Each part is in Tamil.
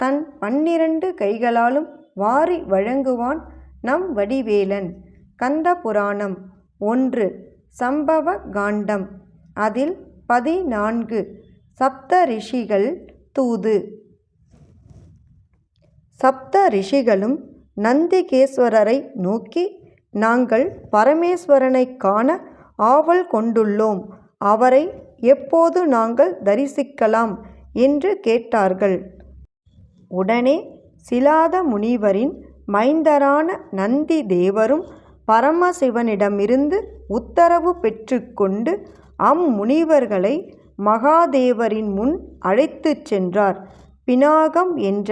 தன் பன்னிரண்டு கைகளாலும் வாரி வழங்குவான் நம் வடிவேலன். கந்த புராணம் ஒன்று சம்பவ காண்டம். அதில் பதினான்கு சப்த ரிஷிகள் தூது. சப்த ரிஷிகளும் நந்திகேஸ்வரரை நோக்கி நாங்கள் பரமேஸ்வரனை காண ஆவல் கொண்டுள்ளோம். அவரை எப்போது நாங்கள் தரிசிக்கலாம்? என்று கேட்டார்கள். உடனே சிலாத முனிவரின் மைந்தரான நந்தி தேவரும் பரமசிவனிடமிருந்து உத்தரவு பெற்றுக்கொண்டு அம்முனிவர்களை மகாதேவரின் முன் அழைத்துச் சென்றார். பினாகம் என்ற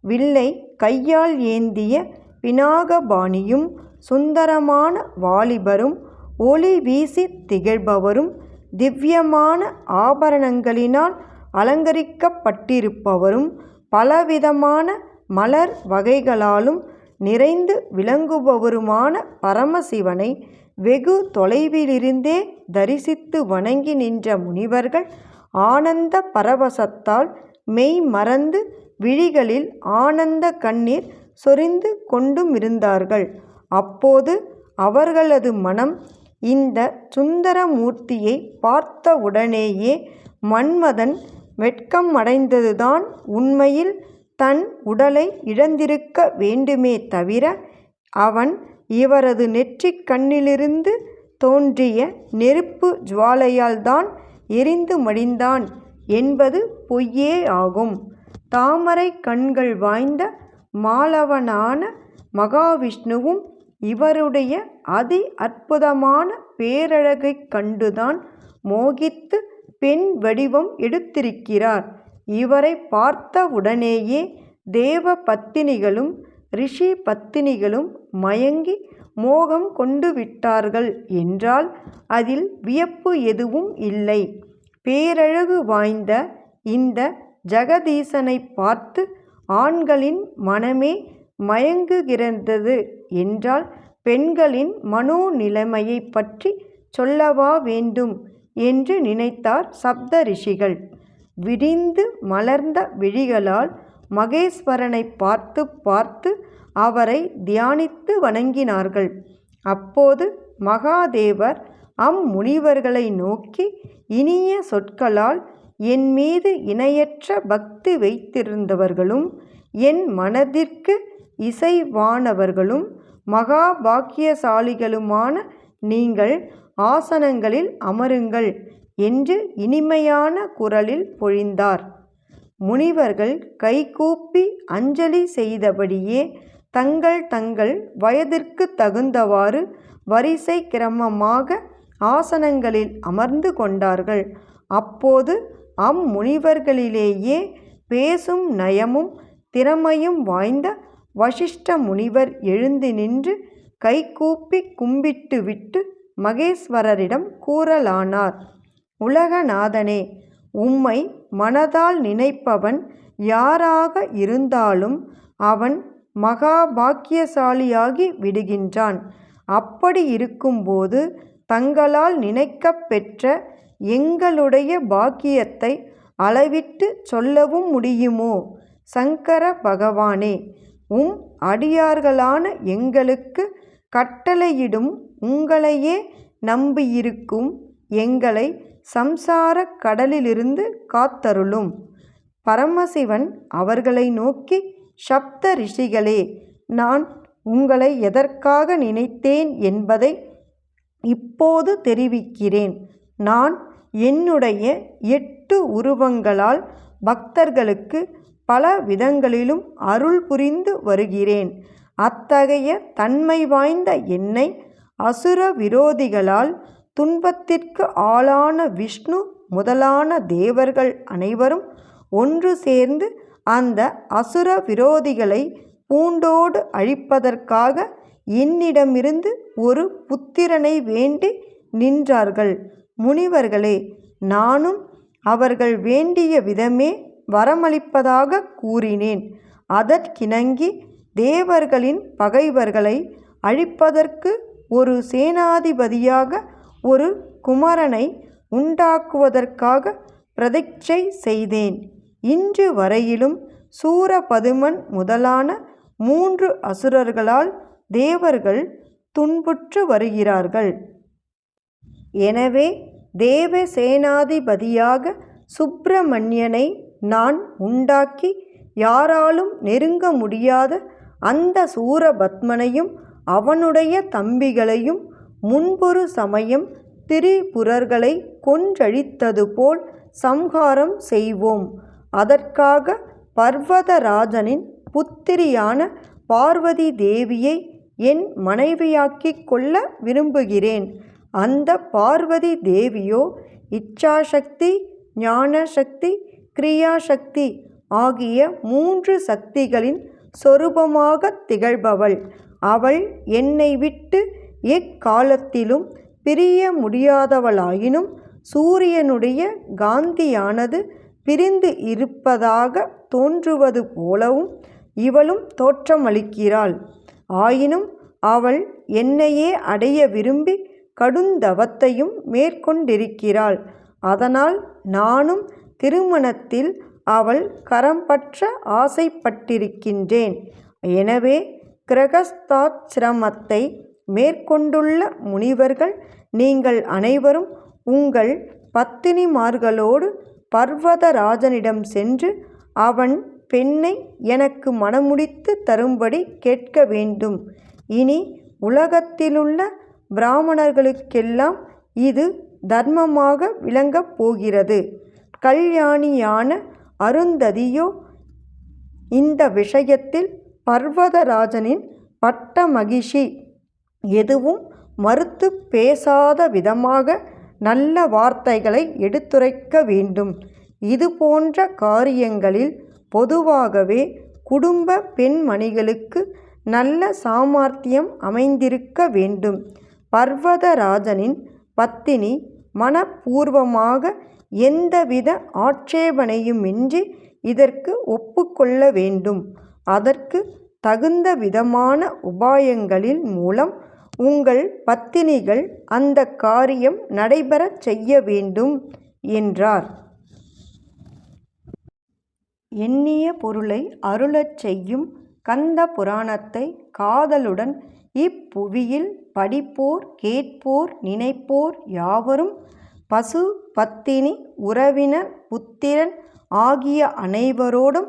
வில்லை கையால் ஏந்திய பினாகபாணியும் சுந்தரமான வாலிபரும் ஒளி வீசி திகழ்பவரும் திவ்யமான ஆபரணங்களினால் அலங்கரிக்கப்பட்டிருப்பவரும் பலவிதமான மலர் வகைகளாலும் நிறைந்து விளங்குபவருமான பரமசிவனை வெகு தொலைவிலிருந்தே தரிசித்து வணங்கி நின்ற முனிவர்கள் ஆனந்த பரவசத்தால் மெய் மறந்து விழிகளில் ஆனந்த கண்ணீர் சொரிந்து கொண்டுமிருந்தார்கள் அப்போது அவர்களது மனம் இந்த சுந்தரமூர்த்தியை பார்த்தவுடனேயே மன்மதன் வெட்கம் அடைந்ததுதான் உண்மையில் தன் உடலை இழந்திருக்க வேண்டுமே தவிர அவன் இவரது நெற்றிக் கண்ணிலிருந்து தோன்றிய நெருப்பு ஜுவாலையால்தான் எரிந்து மடிந்தான் என்பது பொய்யே ஆகும். தாமரை கண்கள் வாய்ந்த மாலவனான மகாவிஷ்ணுவும் இவருடைய அதி அற்புதமான பேரழகைக் கண்டுதான் மோகித்து பெண் வடிவம் எடுத்திருக்கிறார். இவரை பார்த்தவுடனேயே தேவ பத்தினிகளும் ரிஷி பத்தினிகளும் மயங்கி மோகம் கொண்டு விட்டார்கள் என்றால் அதில் வியப்பு எதுவும் இல்லை. பேரழகு வாய்ந்த இந்த ஜெகதீசனை பார்த்து ஆண்களின் மனமே மயங்குகிறந்தது என்றால் பெண்களின் மனோநிலைமையை பற்றி சொல்லவா வேண்டும்? என்று நினைத்தார் சப்த ரிஷிகள் விரிந்து மலர்ந்த விழிகளால் மகேஸ்வரனை பார்த்து பார்த்து அவரை தியானித்து வணங்கினார்கள். அப்போது மகாதேவர் அம்முனிவர்களை நோக்கி இனிய சொற்களால் என் மீது இணையற்ற பக்தி வைத்திருந்தவர்களும் என் மனதிற்கு இசைவானவர்களும் மகாபாக்கியசாலிகளுமான நீங்கள் ஆசனங்களில் அமருங்கள் என்று இனிமையான குரலில் பொழிந்தார். முனிவர்கள் கைகூப்பி அஞ்சலி செய்தபடியே தங்கள் தங்கள் வயதிற்கு தகுந்தவாறு வரிசை கிரமமாக ஆசனங்களில் அமர்ந்து கொண்டார்கள். அப்போது அம்முனிவர்களிலேயே பேசும் நயமும் திறமையும் வாய்ந்த வசிஷ்ட முனிவர் எழுந்து நின்று கைகூப்பி கும்பிட்டுவிட்டு மகேஸ்வரரிடம் கூறலானார். உலகநாதனே உம்மை மனதால் நினைப்பவன் யாராக இருந்தாலும் அவன் மகா பாக்கியசாலியாகி விடுகின்றான். அப்படி இருக்கும்போது தங்களால் நினைக்கப் பெற்ற எங்களுடைய பாக்கியத்தை அளவிட்டு சொல்லவும் முடியுமோ? சங்கர பகவானே உம் அடியார்களான எங்களுக்கு கட்டளையிடும் உங்களையே நம்பியிருக்கும் எங்களை சம்சாரக் கடலிலிருந்து காத்தருளும். பரமசிவன் அவர்களை நோக்கி சப்த ரிஷிகளே நான் உங்களை எதற்காக நினைத்தேன் என்பதை இப்போது தெரிவிக்கிறேன். நான் என்னுடைய எட்டு உருவங்களால் பக்தர்களுக்கு பல விதங்களிலும் அருள் புரிந்து வருகிறேன். அத்தகைய தன்மை வாய்ந்த என்னை அசுர விரோதிகளால் துன்பத்திற்கு ஆளான விஷ்ணு முதலான தேவர்கள் அனைவரும் ஒன்று சேர்ந்து அந்த அசுர விரோதிகளை பூண்டோடு அழிப்பதற்காக என்னிடமிருந்து ஒரு புத்திரனை வேண்டி நின்றார்கள். முனிவர்களே நானும் அவர்கள் வேண்டிய விதமே வரமளிப்பதாகக் கூறினேன். அதற்கிணங்கி தேவர்களின் பகைவர்களை அழிப்பதற்கு ஒரு சேனாதிபதியாக ஒரு குமரனை உண்டாக்குவதற்காக பிரதிட்சை செய்தேன். இன்று வரையிலும் சூரபதுமன் முதலான மூன்று அசுரர்களால் தேவர்கள் துன்புற்று வருகிறார்கள். எனவே தேவ சேனாதிபதியாக சுப்பிரமணியனை நான் உண்டாக்கி யாராலும் நெருங்க முடியாத அந்த சூரபத்மனையும் அவனுடைய தம்பிகளையும் முன்பொரு சமயம் திரிபுரர்களை கொன்றழித்தது போல் சம்ஹாரம் செய்வோம். அதற்காக பர்வதராஜனின் புத்திரியான பார்வதி தேவியை என் மனைவியாக்கிக் கொள்ள விரும்புகிறேன். அந்த பார்வதி தேவியோ இச்சாசக்தி ஞானசக்தி கிரியாசக்தி ஆகிய மூன்று சக்திகளின் சொரூபமாகத் திகழ்பவள். அவள் என்னை விட்டு எக்காலத்திலும் பிரிய முடியாதவளாயினும் சூரியனுடைய காந்தியானது பிரிந்து இருப்பதாக தோன்றுவது போலவும் இவளும் தோற்றமளிக்கிறாள். ஆயினும் அவள் என்னையே அடைய விரும்பி கடுந்தவத்தையும் மேற்கொண்டிருக்கிறாள். அதனால் நானும் திருமணத்தில் அவள் கரம்பற்ற ஆசைப்பட்டிருக்கின்றேன். எனவே கிரகஸ்தாசிரமத்தை மேற்கொண்டுள்ள முனிவர்கள் நீங்கள் அனைவரும் உங்கள் பத்தினிமார்களோடு பர்வதராஜனிடம் சென்று அவன் பெண்ணை எனக்கு மணமுடித்து தரும்படி கேட்க வேண்டும். இனி உலகத்திலுள்ள பிராமணர்களுக்கெல்லாம் இது தர்மமாக விளங்கப் போகிறது. கல்யாணியான அருந்ததியோ இந்த விஷயத்தில் பர்வதராஜனின் பட்ட மகிஷி எதுவும் மறுத்து பேசாத விதமாக நல்ல வார்த்தைகளை எடுத்துரைக்க வேண்டும். இது போன்ற காரியங்களில் பொதுவாகவே குடும்ப பெண்மணிகளுக்கு நல்ல சாமர்த்தியம் அமைந்திருக்க வேண்டும். பர்வதராஜனின் பத்தினி மனப்பூர்வமாக எந்தவித ஆட்சேபனையுமின்றி இதற்கு ஒப்புக்கொள்ள வேண்டும். அதற்கு தகுந்த விதமான உபாயங்களின் மூலம் உங்கள் பத்தினிகள் அந்த காரியம் நடைபெறச் செய்ய வேண்டும் என்றார். எண்ணிய பொருளை அருளச் செய்யும் கந்த புராணத்தை காதலுடன் இப்புவியில் படிப்போர் கேட்போர் நினைப்போர் யாவரும் பசு பத்தினி உறவினர் புத்திரன் ஆகிய அனைவரோடும்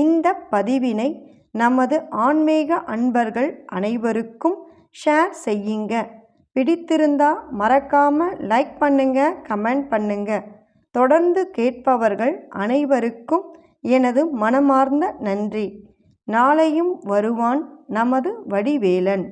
இந்த பதிவினை நமது ஆன்மீக அன்பர்கள் அனைவருக்கும் ஷேர் செய்யுங்க. பிடித்திருந்தா மறக்காமல் லைக் பண்ணுங்க கமெண்ட் பண்ணுங்க. தொடர்ந்து கேட்பவர்கள் அனைவருக்கும் எனது மனமார்ந்த நன்றி. நாளையும் வருவான் நமது வடிவேலன்.